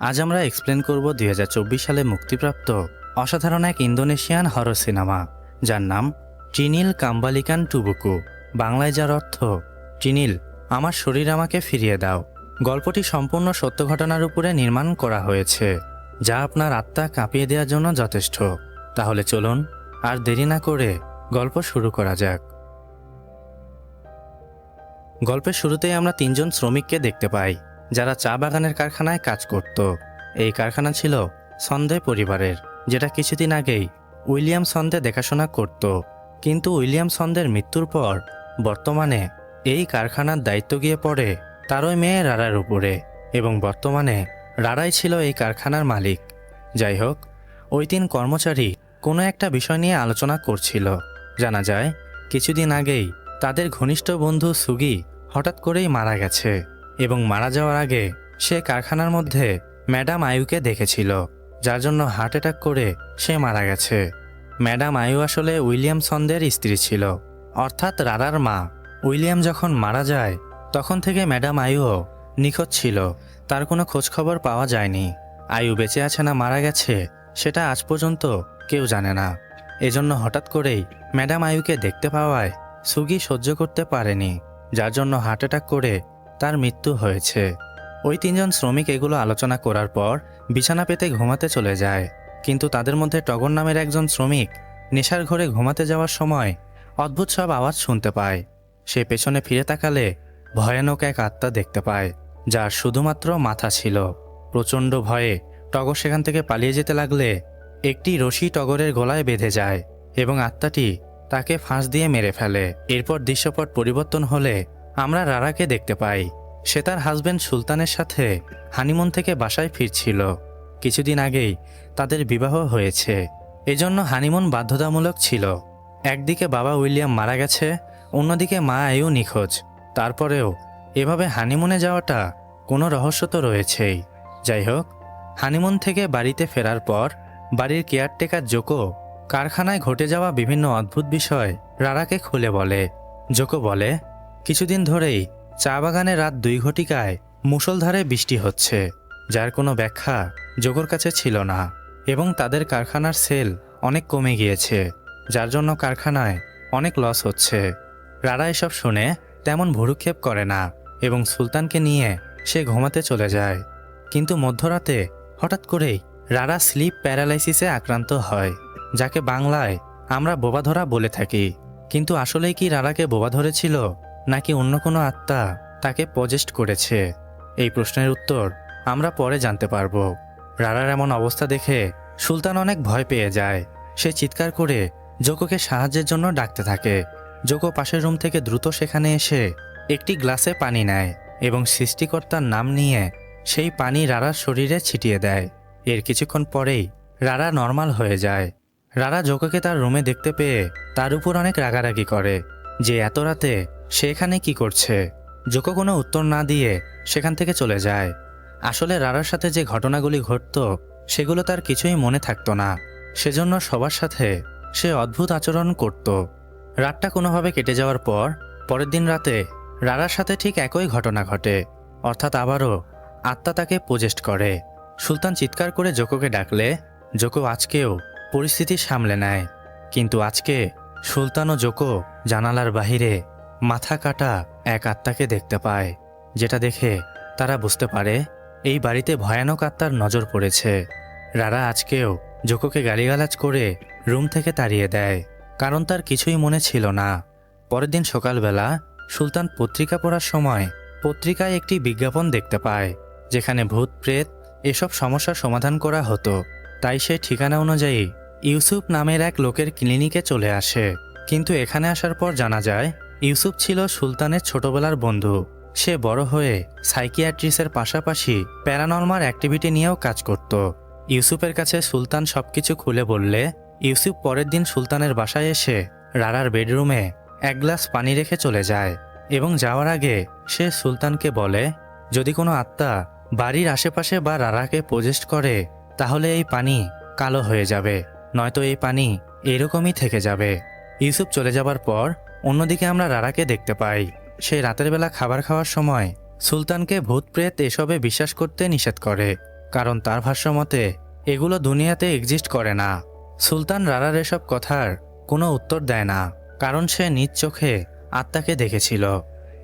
আজ আমরা এক্সপ্লেন করব দুই হাজার চব্বিশ সালে মুক্তিপ্রাপ্ত অসাধারণ এক ইন্দোনেশিয়ান হরর সিনেমা যার নাম চিনিল কাম্বালিকান টুবুকু। বাংলায় যার অর্থ চিনিল আমার শরীর আমাকে ফিরিয়ে দাও। গল্পটি সম্পূর্ণ সত্য ঘটনার উপরে নির্মাণ করা হয়েছে, যা আপনার আত্মা কাঁপিয়ে দেওয়ার জন্য যথেষ্ট। তাহলে চলুন আর দেরি না করে গল্প শুরু করা যাক। গল্পের শুরুতেই আমরা তিনজন শ্রমিককে দেখতে পাই। যারা চা বাগানের কারখানায় কাজ করত। এই কারখানা ছিল সন্ধে পরিবারের, যেটা কিছুদিন আগেই উইলিয়াম সন্ধে দেখাশোনা করত। কিন্তু উইলিয়াম সন্দের মৃত্যুর পর বর্তমানে এই কারখানার দায়িত্ব গিয়ে পড়ে তারই মেয়ে রারার উপরে এবং বর্তমানে রারাই ছিল এই কারখানার মালিক। যাই হোক, ওই তিন কর্মচারী কোনো একটা বিষয় নিয়ে আলোচনা করছিল। জানা যায়, কিছুদিন আগেই তাদের ঘনিষ্ঠ বন্ধু সুগি হঠাৎ করেই মারা গেছে। এবং মারা যাওয়ার আগে সে কারখানার মধ্যে ম্যাডাম আয়ুকে দেখেছিল, যার জন্য হার্ট অ্যাটাক করে সে মারা গেছে। ম্যাডাম আয়ু আসলে উইলিয়াম সন্দের স্ত্রী ছিল, অর্থাৎ রারার মা। উইলিয়াম যখন মারা যায়, তখন থেকে ম্যাডাম আয়ুও নিখোঁজ ছিল, তার কোনো খোঁজখবর পাওয়া যায়নি। আয়ু বেঁচে আছে না মারা গেছে, সেটা আজ পর্যন্ত কেউ জানে না। এজন্য হঠাৎ করেই ম্যাডাম আয়ুকে দেখতে পাওয়ায় সুগি সহ্য করতে পারেনি, যার জন্য হার্ট অ্যাটাক করে তার মৃত্যু হয়েছে। ওই তিনজন শ্রমিক এগুলো আলোচনা করার পর বিছানা পেতে ঘুমাতে চলে যায়। কিন্তু তাদের মধ্যে টগর নামের একজন শ্রমিক নেশার ঘরে ঘুমাতে যাওয়ার সময় অদ্ভুত সব আওয়াজ শুনতে পায়। সে পেছনে ফিরে তাকালে ভয়ানক এক আত্মা দেখতে পায়, যার শুধুমাত্র মাথা ছিল। প্রচণ্ড ভয়ে টগর সেখান থেকে পালিয়ে যেতে লাগলে একটি রশি টগরের গলায় বেঁধে যায় এবং আত্মাটি তাকে ফাঁস দিয়ে মেরে ফেলে। এরপর দৃশ্যপট পরিবর্তন হলে আমরা রারাকে দেখতে পাই। সে তার হাজবেন্ড সুলতানের সাথে হানিমুন থেকে বাসায় ফিরছিল। কিছুদিন আগেই তাদের বিবাহ হয়েছে। এজন্য হানিমুন বাধ্যতামূলক ছিল। একদিকে বাবা উইলিয়াম মারা গেছে, অন্যদিকে মা আয়ু নিখোঁজ। তারপরেও এভাবে হানিমুনে যাওয়াটা কোনো রহস্য তো রয়েছেই। যাই হোক হানিমুন থেকে বাড়িতে ফেরার পর বাড়ির কেয়ারটেকার জোকো কারখানায় ঘটে যাওয়া বিভিন্ন অদ্ভুত বিষয় রারাকে খুলে বলে। জোকো বলে কিছুদিন ধরেই চা বাগানে রাত দুই ঘটিকায় মুষলধারে বৃষ্টি হচ্ছে, যার কোনো ব্যাখ্যা জোকোর কাছে ছিল না এবং তাদের কারখানার সেল অনেক কমে গিয়েছে, যার জন্য কারখানায় অনেক লস হচ্ছে। রারা এসব শুনে তেমন ভুরুক্ষেপ করে না এবং সুলতানকে নিয়ে সে ঘুমাতে চলে যায়। কিন্তু মধ্যরাতে হঠাৎ করেই রারা স্লিপ প্যারালাইসিসে আক্রান্ত হয়, যাকে বাংলায় আমরা বোবা ধরা বলে থাকি। কিন্তু আসলেই কি রারাকে বোবা ধরেছিল নাকি অন্য কোনো আত্মা তাকে পজেস্ট করেছে? এই প্রশ্নের উত্তর আমরা পরে জানতে পারব। রারার এমন অবস্থা দেখে সুলতান অনেক ভয় পেয়ে যায়। সে চিৎকার করে জোকোকে সাহায্যের জন্য ডাকতে থাকে। জোকো পাশের রুম থেকে দ্রুত সেখানে এসে একটি গ্লাসে পানি নেয় এবং সৃষ্টিকর্তার নাম নিয়ে সেই পানি রারার শরীরে ছিটিয়ে দেয়। এর কিছুক্ষণ পরেই রারা নর্মাল হয়ে যায়। রারা জোকোকে তার রুমে দেখতে পেয়ে তার উপর অনেক রাগারাগি করে যে এত রাতে সে এখানে কি করছে? জোকো কোনো উত্তর না দিয়ে সেখান থেকে চলে যায়। আসলে রারার সাথে যে ঘটনাগুলি ঘটত, সেগুলো তার কিছুই মনে থাকতো না। সেজন্য সবার সাথে সে অদ্ভুত আচরণ করত। রাতটা কোনোভাবে কেটে যাওয়ার পর, পরের দিন রাতে রারার সাথে ঠিক একই ঘটনা ঘটে। অর্থাৎ আবারও আত্মা তাকে পোজেস্ট করে। সুলতান চিৎকার করে জোকোকে ডাকলে জোকো আজকেও পরিস্থিতি সামলে নেয়। কিন্তু আজকে সুলতান ও জোকো জানালার বাহিরে মাথা কাটা এক আত্মাকে দেখতে পায়, যেটা দেখে তারা বুঝতে পারে, এই বাড়িতে ভয়ানক আত্মার নজর পড়েছে। রারা আজকেও জোকোকে গালিগালাজ করে রুম থেকে তাড়িয়ে দেয়, কারণ তার কিছুই মনে ছিল না। পরের দিন সকালবেলা সুলতান পত্রিকা পড়ার সময় পত্রিকায় একটি বিজ্ঞাপন দেখতে পায়, যেখানে ভূত, প্রেত এসব সমস্যার সমাধান করা হতো। তাই সে ঠিকানা অনুযায়ী ইউসুফ নামের এক লোকের ক্লিনিকে চলে আসে। কিন্তু এখানে আসার পর জানা যায় ইউসুফ ছিল সুলতানের ছোটবেলার বন্ধু। সে বড় হয়ে সাইকিয়াট্রিসের পাশাপাশি প্যারানর্মাল অ্যাক্টিভিটি নিয়েও কাজ করত। ইউসুফের কাছে সুলতান সবকিছু খুলে বললে, ইউসুফ পরের দিন সুলতানের বাসায় এসে রারার বেডরুমে এক গ্লাস পানি রেখে চলে যায় এবং যাওয়ার আগে সে সুলতানকে বলে, যদি কোনো আত্মা বাড়ির আশেপাশে বা রারাকে পজেস্ট করে, তাহলে এই পানি কালো হয়ে যাবে, নয়তো এই পানি এরকমই থেকে যাবে। ইউসুফ চলে যাবার পর অন্যদিকে আমরা রারাকে দেখতে পাই। সেই রাতের বেলা খাবার খাওয়ার সময় সুলতানকে ভূত প্রেত এসবে বিশ্বাস করতে নিষেধ করে, কারণ তার ভাষ্যমতে এগুলো দুনিয়াতে এক্সিস্ট করে না। সুলতান রারার এসব কথার কোনো উত্তর দেয় না, কারণ সে নিজ চোখে আত্মাকে দেখেছিল।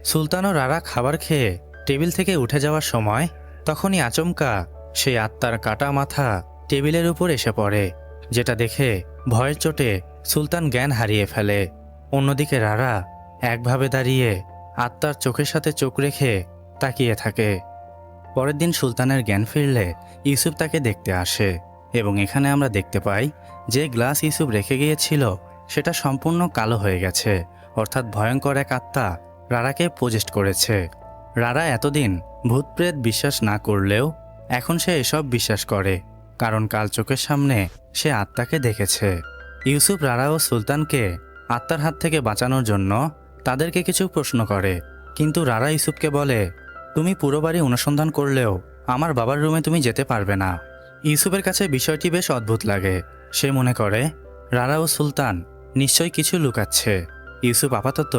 সুলতান ও রারা খাবার খেয়ে টেবিল থেকে উঠে যাওয়ার সময় তখনই আচমকা সেই আত্মার কাটা মাথা টেবিলের উপর এসে পড়ে, যেটা দেখে ভয়ের চোটে সুলতান জ্ঞান হারিয়ে ফেলে। অন্যদিকে রারা একভাবে দাঁড়িয়ে আত্মার চোখের সাথে চোখ রেখে তাকিয়ে থাকে। পরের দিন সুলতানের জ্ঞান ফিরলে ইউসুফ তাকে দেখতে আসে এবং এখানে আমরা দেখতে পাই যে গ্লাস ইউসুফ রেখে গিয়েছিল, সেটা সম্পূর্ণ কালো হয়ে গেছে, অর্থাৎ ভয়ঙ্কর এক আত্মা রারাকে পোজেস্ট করেছে। রারা এতদিন ভূতপ্রেত বিশ্বাস না করলেও এখন সে এসব বিশ্বাস করে, কারণ কাল চোখের সামনে সে আত্মাকে দেখেছে। ইউসুফ, রারা ও সুলতানকে আত্মার হাত থেকে বাঁচানোর জন্য তাদেরকে কিছু প্রশ্ন করে। কিন্তু রারা ইউসুফকে বলে, তুমি পুরো বাড়ি অনুসন্ধান করলেও আমার বাবার রুমে তুমি যেতে পারবে না। ইউসুফের কাছে বিষয়টি বেশ অদ্ভুত লাগে। সে মনে করে, রারা ও সুলতান নিশ্চয়ই কিছু লুকাচ্ছে। ইউসুফ আপাতত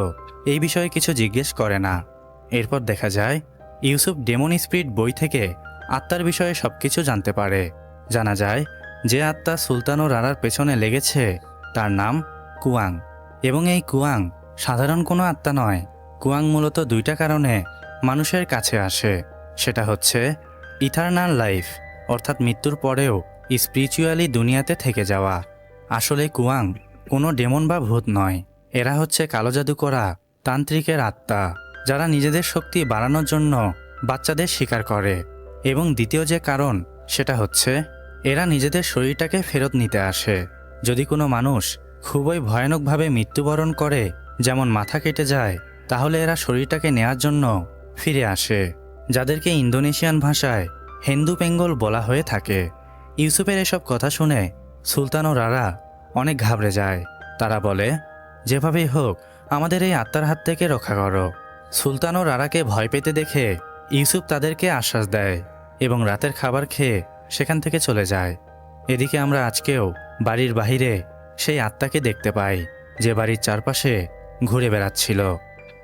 এই বিষয়ে কিছু জিজ্ঞেস করে না। এরপর দেখা যায়, ইউসুফ ডেমন স্পিরিট বই থেকে আত্মার বিষয়ে সব কিছু জানতে পারে। জানা যায়, যে আত্মা সুলতান ও রারার পেছনে লেগেছে, তার নাম কুয়াং। এবং এই কুয়াং সাধারণ কোনো আত্মা নয়। কুয়াং মূলত দুইটা কারণে মানুষের কাছে আসে। সেটা হচ্ছে ইথারনাল লাইফ, অর্থাৎ মৃত্যুর পরেও স্পিরিচুয়ালি দুনিয়াতে থেকে যাওয়া। আসলে কুয়াং কোনো ডেমন বা ভূত নয়। এরা হচ্ছে কালো জাদু করা তান্ত্রিকের আত্মা, যারা নিজেদের শক্তি বাড়ানোর জন্য বাচ্চাদের শিকার করে। এবং দ্বিতীয় যে কারণ, সেটা হচ্ছে এরা নিজেদের শরীরটাকে ফেরত নিতে আসে। যদি কোনো মানুষ খুবই ভয়ানকভাবে মৃত্যুবরণ করে, যেমন মাথা কেটে যায়, তাহলে এরা শরীরটাকে নেয়ার জন্য ফিরে আসে। যাদেরকে ইন্দোনেশিয়ান ভাষায় হিন্দু পেঙ্গল বলা হয়ে থাকে। ইউসুফের এসব কথা শুনে সুলতান ও রারা অনেক ঘাবড়ে যায়। তারা বলে, যেভাবেই হোক, আমাদের এই আত্মার হাত থেকে রক্ষা করো। সুলতান ও রারাকে ভয় পেতে দেখে ইউসুফ তাদেরকে আশ্বাস দেয় এবং রাতের খাবার খেয়ে সেখান থেকে চলে যায়। এদিকে আমরা আজকেও বাড়ির বাহিরে সেই আত্মাকে দেখতে পাই, যে বাড়ির চারপাশে ঘুরে বেড়াচ্ছিল।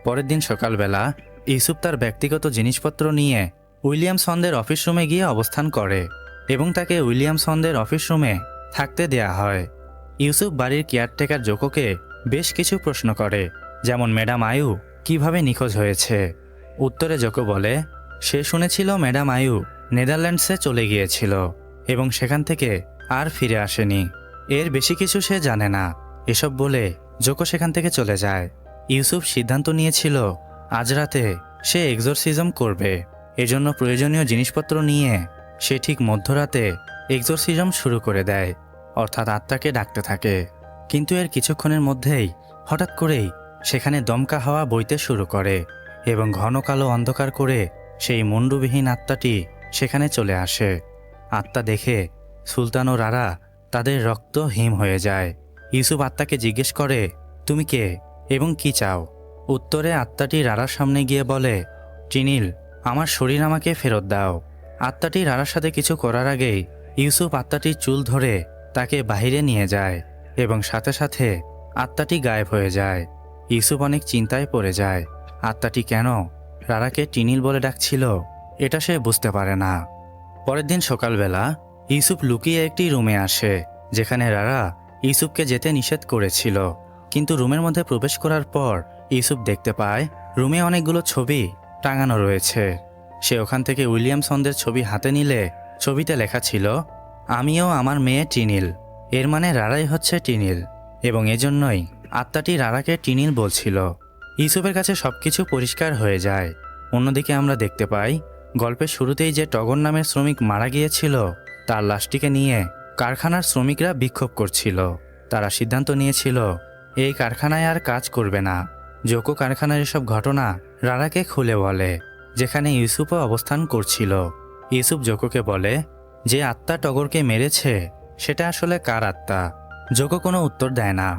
পরের দিন সকালবেলা ইউসুফ তার ব্যক্তিগত জিনিসপত্র নিয়ে উইলিয়াম সন্দের অফিস রুমে গিয়ে অবস্থান করে এবং তাকে উইলিয়াম সন্দের অফিস রুমে থাকতে দেয়া হয়। ইউসুফ বাড়ির কেয়ারটেকার জোকোকে বেশ কিছু প্রশ্ন করে, যেমন, ম্যাডাম, আয়ু কীভাবে নিখোঁজ হয়েছে? উত্তরে জোকো বলে, সে শুনেছিল ম্যাডাম, আয়ু নেদারল্যান্ডসে চলে গিয়েছিল এবং সেখান থেকে আর ফিরে আসেনি। এর বেশি কিছু সে জানে না। এসব বলে জোকো সেখান থেকে চলে যায়। ইউসুফ সিদ্ধান্ত নিয়েছিল, আজ রাতে সে এক্সোরসিজম করবে। এজন্য প্রয়োজনীয় জিনিসপত্র নিয়ে সে ঠিক মধ্যরাতে এক্সোরসিজম শুরু করে দেয়, অর্থাৎ আত্মাকে ডাকতে থাকে। কিন্তু এর কিছুক্ষণের মধ্যেই হঠাৎ করেই সেখানে দমকা হাওয়া বইতে শুরু করে এবং ঘন কালো অন্ধকার করে সেই মুন্ডুবিহীন আত্মাটি সেখানে চলে আসে। আত্মা দেখে সুলতান ও রারা তাদের রক্ত হিম হয়ে যায়। ইউসুফ আত্মাকে জিজ্ঞেস করে, তুমি কে এবং কি চাও? উত্তরে আত্মাটি রারার সামনে গিয়ে বলে চিনিল আমার শরীর আমাকে ফেরত দাও। আত্মাটি রারার সাথে কিছু করার আগেই ইউসুফ আত্মাটির চুল ধরে তাকে বাহিরে নিয়ে যায় এবং সাথে সাথে আত্মাটি গায়েব হয়ে যায়। ইউসুফ অনেক চিন্তায় পড়ে যায়। আত্মাটি কেন রারাকে টিনিল বলে ডাকছিল, এটা সে বুঝতে পারে না। পরের দিন সকালবেলা ইউসুফ লুকিয়ে একটি রুমে আসে, যেখানে রারা ইউসুফকে যেতে নিষেধ করেছিল। কিন্তু রুমের মধ্যে প্রবেশ করার পর ইউসুফ দেখতে পায়, রুমে অনেকগুলো ছবি টাঙানো রয়েছে। সে ওখান থেকে উইলিয়াম সন্দের ছবি হাতে নিলে ছবিতে লেখা ছিল, আমিও আমার মেয়ে টিনিল। এর মানে রারাই হচ্ছে টিনিল, এবং এজন্যই আত্মাটি রারাকে টিনিল বলছিল। ইউসুফের কাছে সব কিছু পরিষ্কার হয়ে যায়। অন্যদিকে আমরা দেখতে পাই, গল্পের শুরুতেই যে টগর নামের শ্রমিক মারা গিয়েছিল তার লাশটিকে নিয়ে কারখানার শ্রমিকরা বিক্ষোভ করছিল। তারা সিদ্ধান্ত নিয়েছিল, এই কারখানায় আর কাজ করবে না। জোকো কারখানার এসব ঘটনা রারাকে খুলে বলে, যেখানে ইউসুফও অবস্থান করছিল। ইউসুফ জোকোকে বলে, যে আত্মা টগরকে মেরেছে, সেটা আসলে কার আত্মা? জোকো কোনো উত্তর দেয় না।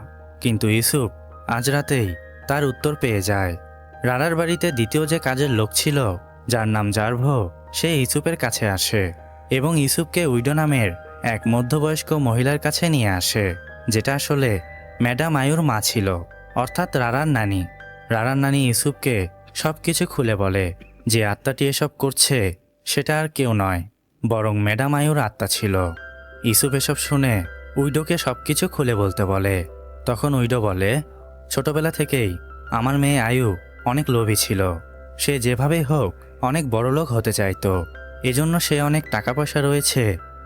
কিন্তু ইউসুফ আজ রাতেই তার উত্তর পেয়ে যায়। রারার বাড়িতে দ্বিতীয় যে কাজের লোক ছিল, যার নাম জার্ভ, সে ইউসুফের কাছে আসে। এবং ইউসুফকে উইডো নামের এক মধ্যবয়স্ক মহিলার কাছে নিয়ে আসে, যেটা আসলে ম্যাডাম আয়ুর মা ছিল, অর্থাৎ রারার নানি। রারার নানি ইউসুফকে সব কিছু খুলে বলে যে আত্মাটি এসব করছে, সেটা আর কেউ নয়, বরং ম্যাডাম আয়ুর আত্মা ছিল। ইসুফ এসব শুনে উইডোকে সব কিছু খুলে বলতে বলে। তখন উইডো বলে, ছোটবেলা থেকেই আমার মেয়ে আয়ু অনেক লোভী ছিল। সে যেভাবেই হোক অনেক বড়লোক হতে চাইতো। এজন্য সে অনেক টাকা পয়সা রয়েছে।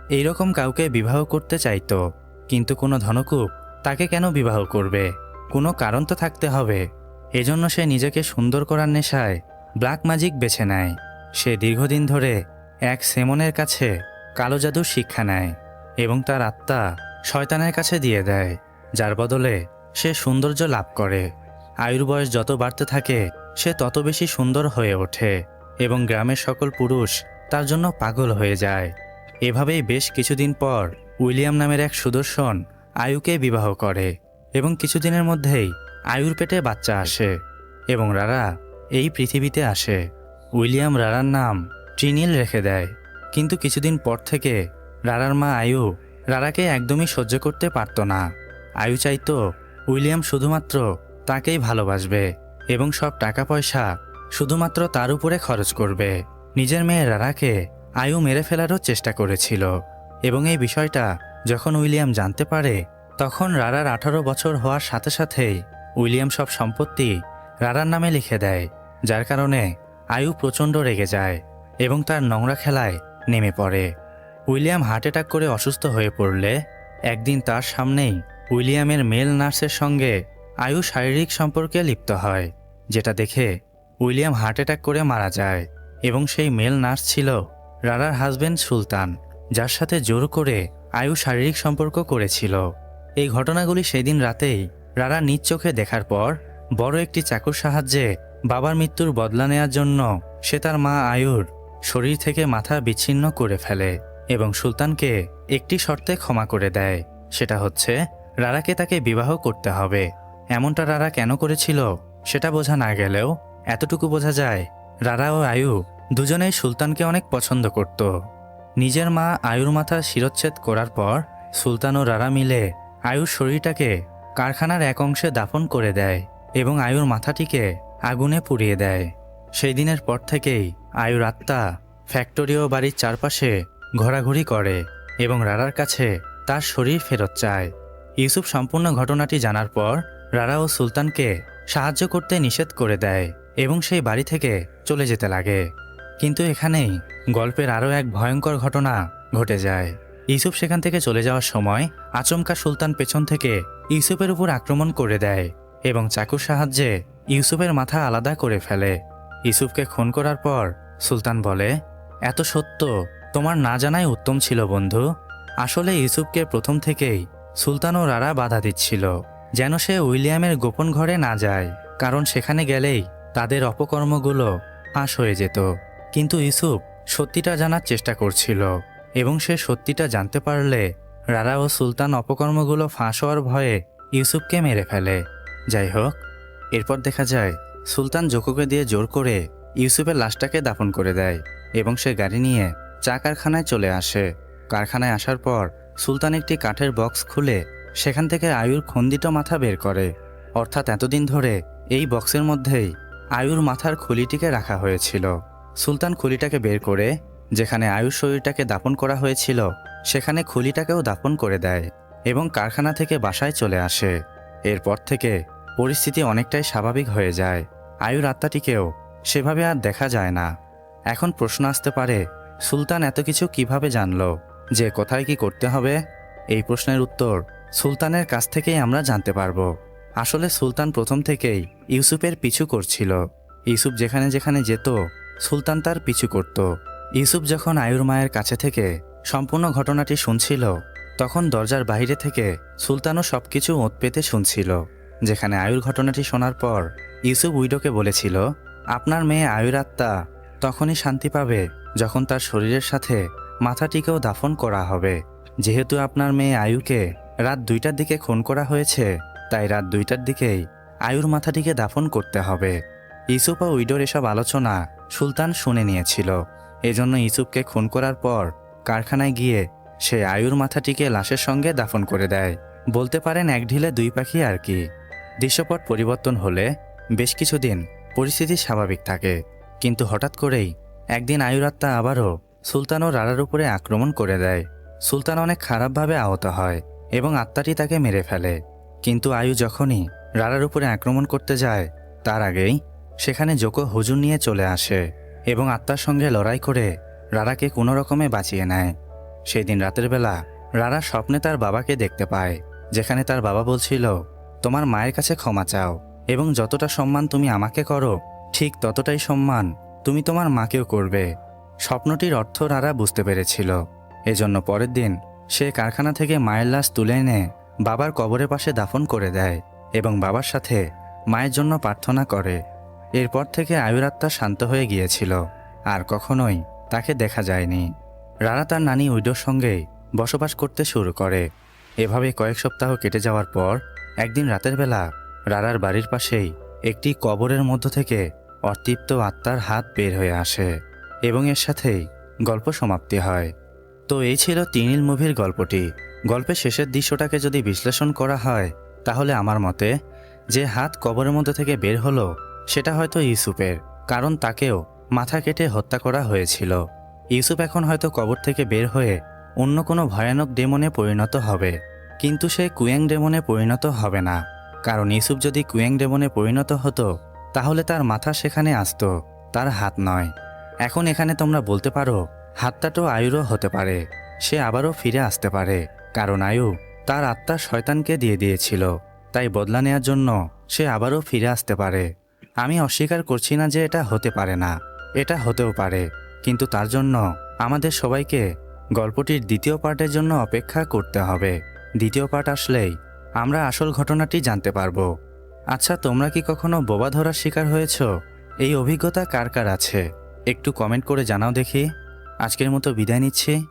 এইরকম কাউকে বিবাহ করতে চাইতো, কিন্তু কোনো ধনকূপ তাকে কেন বিবাহ করবে? কোনো কারণ তো থাকতে হবে। এজন্য সে নিজেকে সুন্দর করার নেশায় ব্ল্যাক ম্যাজিক বেছে নেয়। সে দীর্ঘদিন ধরে এক সেমনের কাছে কালো জাদুর শিক্ষা নেয় এবং তার আত্মা শয়তানের কাছে দিয়ে দেয়, যার বদলে সে সৌন্দর্য লাভ করে। আয়ুর বয়স যত বাড়তে থাকে, সে তত বেশি সুন্দর হয়ে ওঠে এবং গ্রামের সকল পুরুষ তার জন্য পাগল হয়ে যায়। এভাবেই বেশ কিছুদিন পর উইলিয়াম নামের এক সুদর্শন আয়ুকে বিবাহ করে এবং কিছুদিনের মধ্যেই আয়ুর পেটে বাচ্চা আসে এবং রারা এই পৃথিবীতে আসে। উইলিয়াম রারার নাম ট্রিনিল রেখে দেয়, কিন্তু কিছুদিন পর থেকে রারার মা আয়ু রারাকে একদমই সহ্য করতে পারত না। আয়ু চাইতো উইলিয়াম শুধুমাত্র তাকেই ভালোবাসবে এবং সব টাকা পয়সা শুধুমাত্র তার উপরে খরচ করবে। নিজের মেয়ে রারাকে আয়ু মেরে ফেলারও চেষ্টা করেছিল। এবং এই বিষয়টা যখন উইলিয়াম জানতে পারে, তখন রারার আঠারো বছর হওয়ার সাথে সাথেই উইলিয়াম সব সম্পত্তি রারার নামে লিখে দেয়, যার কারণে আয়ু প্রচণ্ড রেগে যায় এবং তার নোংরা খেলায় নেমে পড়ে। উইলিয়াম হার্ট অ্যাটাক করে অসুস্থ হয়ে পড়লে একদিন তার সামনেই উইলিয়ামের মেল নার্সের সঙ্গে আয়ু শারীরিক সম্পর্কে লিপ্ত হয়, যেটা দেখে উইলিয়াম হার্ট অ্যাটাক করে মারা যায়। এবং সেই মেল নার্স ছিল রারার হাজবেন্ড সুলতান, যার সাথে জোর করে আয়ু শারীরিক সম্পর্ক করেছিল। এই ঘটনাগুলি সেদিন রাতেই রারা নিজ চোখে দেখার পর বড় একটি চাকুর সাহায্যে বাবার মৃত্যুর বদলা নেয়ার জন্য সে তার মা আয়ুর শরীর থেকে মাথা বিচ্ছিন্ন করে ফেলে এবং সুলতানকে একটি শর্তে ক্ষমা করে দেয়। সেটা হচ্ছে রারাকে তাকে বিবাহ করতে হবে। এমনটা রারা কেন করেছিল সেটা বোঝা না গেলেও এতটুকু বোঝা যায় রারা ও আয়ু দুজনেই সুলতানকে অনেক পছন্দ করত। নিজের মা আয়ুর মাথা শিরচ্ছেদ করার পর সুলতান ও রারা মিলে আয়ুর শরীরটাকে কারখানার এক অংশে দাফন করে দেয় এবং আয়ুর মাথাটিকে আগুনে পুড়িয়ে দেয়। সেই দিনের পর থেকেই আয়ুর আত্মা ফ্যাক্টরি ও বাড়ির চারপাশে ঘোরাঘুরি করে এবং রারার কাছে তার শরীর ফেরত চায়। ইউসুফ সম্পূর্ণ ঘটনাটি জানার পর রারা ও সুলতানকে সাহায্য করতে নিষেধ করে দেয় এবং সেই বাড়ি থেকে চলে যেতে লাগে। কিন্তু এখানেই গল্পের আরও এক ভয়ঙ্কর ঘটনা ঘটে যায়। ইউসুফ সেখান থেকে চলে যাওয়ার সময় আচমকা সুলতান পেছন থেকে ইউসুফের উপর আক্রমণ করে দেয় এবং চাকুর সাহায্যে ইউসুফের মাথা আলাদা করে ফেলে। ইউসুফকে খুন করার পর সুলতান বলে, এত সত্য, তোমার না জানাই উত্তম ছিল বন্ধু। আসলে ইউসুফকে প্রথম থেকেই সুলতান ও রারা বাধা দিচ্ছিল, যেন সে উইলিয়ামের গোপন ঘরে না যায়, কারণ সেখানে গেলেই তাদের অপকর্মগুলো ফাঁস হয়ে যেত। কিন্তু ইউসুফ সত্যিটা জানার চেষ্টা করছিল এবং সে সত্যিটা জানতে পারলে রারা ও সুলতান অপকর্মগুলো ফাঁস হওয়ার ভয়ে ইউসুফকে মেরে ফেলে। যাই হোক, এরপর দেখা যায় সুলতান জোকুকে দিয়ে জোর করে ইউসুফের লাশটাকে দাফন করে দেয় এবং সে গাড়ি নিয়ে চা কারখানায় চলে আসে। কারখানায় আসার পর সুলতান একটি কাঠের বক্স খুলে সেখান থেকে আয়ুর খন্দিত মাথা বের করে। অর্থাৎ এতদিন ধরে এই বক্সের মধ্যেই আয়ুর মাথার খুলিটিকে রাখা হয়েছিল। সুলতান খুলিটাকে বের করে, যেখানে আয়ুর শরীরটাকে দাপন করা হয়েছিল, সেখানে খুলিটাকেও দাপন করে দেয় এবং কারখানা থেকে বাসায় চলে আসে। এরপর থেকে পরিস্থিতি অনেকটাই স্বাভাবিক হয়ে যায়। আয়ুর আত্মাটিকেও সেভাবে আর দেখা যায় না। এখন প্রশ্ন আসতে পারে, সুলতান এত কিছু কীভাবে জানল? যে কোথায় কি করতে হবে? এই প্রশ্নের উত্তর সুলতানের কাছ থেকেই আমরা জানতে পারব। আসলে সুলতান প্রথম থেকেই ইউসুফের পিছু করছিল। ইউসুফ যেখানে যেখানে যেত সুলতান তার পিছু করত। ইউসুফ যখন আয়ুর মায়ের কাছে থেকে সম্পূর্ণ ঘটনাটি শুনছিল, তখন দরজার বাইরে থেকে সুলতানও সব কিছু ওঁত পেতে শুনছিল। যেখানে আয়ুর ঘটনাটি শোনার পর ইউসুফ উইডোকে বলেছিল, আপনার মেয়ে আয়ুর আত্মা তখনই শান্তি পাবে যখন তার শরীরের সাথে মাথাটিকেও দাফন করা হবে। যেহেতু আপনার মেয়ে আয়ুকে রাত দুইটার দিকে খুন করা হয়েছে, তাই রাত দুইটার দিকেই আয়ুর মাথাটিকে দাফন করতে হবে। ইসুফ উইডোর এসব আলোচনা সুলতান শুনে নিয়েছিল। এজন্য ইসুফকে খুন করার পর কারখানায় গিয়ে সে আয়ুর মাথাটিকে লাশের সঙ্গে দাফন করে দেয়। বলতে পারেন এক ঢিলে দুই পাখি আর কি। দৃশ্যপট পরিবর্তন হলে বেশ কিছুদিন পরিস্থিতি স্বাভাবিক থাকে। কিন্তু হঠাৎ করেই একদিন আয়ুর আত্মা আবারও সুলতান ও রারার উপরে আক্রমণ করে দেয়। সুলতান অনেক খারাপভাবে আহত হয় এবং আত্মাটি তাকে মেরে ফেলে। কিন্তু আয়ু যখনই রারার উপরে আক্রমণ করতে যায়, তার আগেই সেখানে জোকো হুজুর নিয়ে চলে আসে এবং আত্মার সঙ্গে লড়াই করে রারাকে কোনো রকমে বাঁচিয়ে নেয়। সেই দিন রাতের বেলা রারা স্বপ্নে তার বাবাকে দেখতে পায়, যেখানে তার বাবা বলছিল, তোমার মায়ের কাছে ক্ষমা চাও এবং যতটা সম্মান তুমি আমাকে করো, ঠিক ততটাই সম্মান তুমি তোমার মাকেও করবে। স্বপ্নটির অর্থ রারা বুঝতে পেরেছিল। এজন্য পরের দিন সে কারখানা থেকে মায়ের লাশ তুলে এনে বাবার কবরের পাশে দাফন করে দেয় এবং বাবার সাথে মায়ের জন্য প্রার্থনা করে। এরপর থেকে আয়ুর আত্মা শান্ত হয়ে গিয়েছিল, আর কখনোই তাকে দেখা যায়নি। রারা তার নানি উইডোর সঙ্গে বসবাস করতে শুরু করে। এভাবে কয়েক সপ্তাহ কেটে যাওয়ার পর, একদিন রাতের বেলা রারার বাড়ির পাশেই একটি কবরের মধ্য থেকে অতৃপ্ত আত্মার হাত বের হয়ে আসে এবং এর সাথেই গল্প সমাপ্তি হয়। তো এই ছিল তিনিল মুভির গল্পটি। গল্পের শেষের দৃশ্যটাকে যদি বিশ্লেষণ করা হয়, তাহলে আমার মতে যে হাত কবরের মধ্যে থেকে বের হলো সেটা হয়তো ইউসুফের, কারণ তাকেও মাথা কেটে হত্যা করা হয়েছিল। ইউসুফ এখন হয়তো কবর থেকে বের হয়ে অন্য কোনো ভয়ানক ডেমনে পরিণত হবে, কিন্তু সে কুয়েং ডেমনে পরিণত হবে না। কারণ ইউসুফ যদি কুয়েং ডেমনে পরিণত হতো, তাহলে তার মাথা সেখানে আসতো, তার হাত নয়। এখন এখানে তোমরা বলতে পারো, হাতটা তো আয়ুরও হতে পারে, সে আবারও ফিরে আসতে পারে, কারণ আয়ু তার আত্মা শয়তানকে দিয়ে দিয়েছিল, তাই বদলা নেওয়ার জন্য সে আবারও ফিরে আসতে পারে। আমি অস্বীকার করছি না যে এটা হতে পারে না। এটা হতেও পারে। কিন্তু তার জন্য আমাদের সবাইকে গল্পটির দ্বিতীয় পার্টের জন্য অপেক্ষা করতে হবে। দ্বিতীয় পার্ট আসলেই আমরা আসল ঘটনাটি জানতে পারব। আচ্ছা তোমরা কি কখনো বোবা ধরার শিকার হয়েছ? এই অভিজ্ঞতা কার কার আছে? একটু কমেন্ট করে জানাও দেখি। আজকের মতো বিদায় নিচ্ছি।